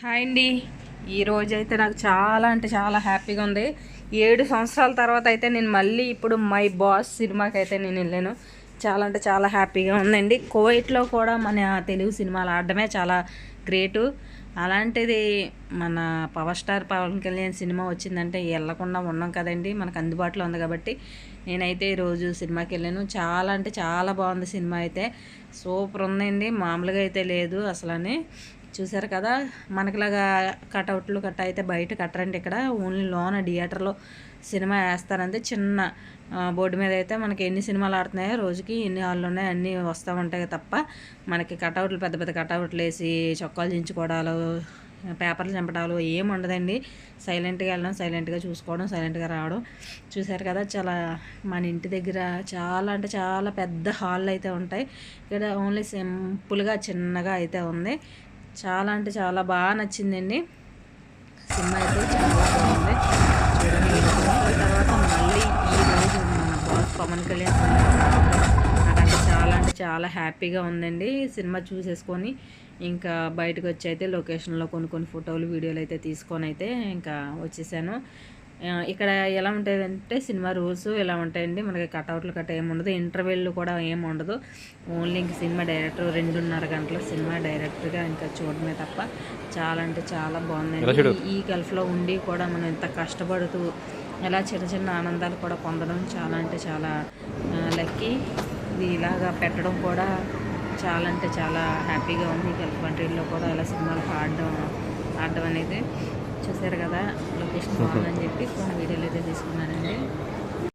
Hi అండి. ఈరోజు అయితే నాకు చాలా అంటే చాలా హ్యాపీగా ఉంది. ఏడు సంవత్సరాల తర్వాత అయితే నేను మళ్ళీ ఇప్పుడు మై బాస్ సినిమాకి అయితే నేను వెళ్ళాను. చాలా అంటే చాలా హ్యాపీగా ఉందండి. కోవిట్లో కూడా మన తెలుగు సినిమాలు ఆడడమే చాలా గ్రేటు. అలాంటిది మన power star Pawan Kalyan cinema వచ్చిందంటే వెళ్ళకుండా ఉన్నాం కదండి. మనకు అందుబాటులో ఉంది కాబట్టి నేనైతే ఈరోజు సినిమాకి వెళ్ళాను. చాలా అంటే చాలా బాగుంది సినిమా అయితే. సూపర్ ఉందండి. మామూలుగా అయితే లేదు అసలని. చూసారు కదా? మనకిలాగా కటౌట్లు కట్ట అయితే బయట కట్టరండి ఇక్కడ. ఓన్లీ లోన థియేటర్లో సినిమా వేస్తారంటే చిన్న బోర్డు మీద అయితే మనకి ఎన్ని సినిమాలు ఆడుతున్నాయో రోజుకి ఎన్ని హాళ్ళు ఉన్నాయో అన్నీ వస్తూ ఉంటాయి తప్ప మనకి కటౌట్లు పెద్ద పెద్ద కటౌట్లు వేసి చొక్కాలు దించుకోవడాలు పేపర్లు చంపడాలు ఏం ఉండదండి. సైలెంట్గా వెళ్ళడం సైలెంట్గా చూసుకోవడం సైలెంట్గా రావడం. చూసారు కదా? చాలా మన ఇంటి దగ్గర చాలా అంటే చాలా పెద్ద హాల్ అయితే ఉంటాయి. ఇక్కడ ఓన్లీ సింపుల్గా చిన్నగా అయితే ఉంది. చాలా అంటే చాలా బాగా నచ్చిందండి. సినిమా అయితే చాలా బాగుంది. చూడండి తర్వాత మళ్ళీ ఈ రోజు మన బాస్ పవన్ కళ్యాణ్ నాకంటే చాలా అంటే చాలా హ్యాపీగా ఉందండి. సినిమా చూసేసుకొని ఇంకా బయటకు వచ్చి అయితే లొకేషన్లో కొన్ని కొన్ని ఫోటోలు వీడియోలు అయితే తీసుకొని అయితే ఇంకా వచ్చేసాను. ఇక్కడ ఎలా ఉంటాయంటే సినిమా రూల్స్ ఇలా ఉంటాయండి? మనకి కట్అవుట్లు కట్ట ఏమి ఉండదు. ఇంటర్వెల్ కూడా ఏమి ఉండదు. ఓన్లీ ఇంక సినిమా డైరెక్టర్ రెండున్నర గంటల సినిమా డైరెక్ట్గా ఇంకా చూడడమే తప్ప చాలా అంటే చాలా బాగుందండి ఈ- గల్ఫ్లో ఉండి కూడా మనం ఇంత కష్టపడుతూ ఇలా చిన్న చిన్న ఆనందాలు కూడా పొందడం చాలా అంటే చాలా లక్కీ. ఇది ఇలాగా పెట్టడం కూడా చాలా అంటే చాలా హ్యాపీగా ఉంది. ఈ గల్ఫ్ కంట్రీలో కూడా ఇలా సినిమాలు ఆడడం ఆడడం అనేది. చూసారు కదా లొకేషన్ బాగుందని చెప్పి కొన్ని వీడియోలు అయితే తీసుకున్నానండి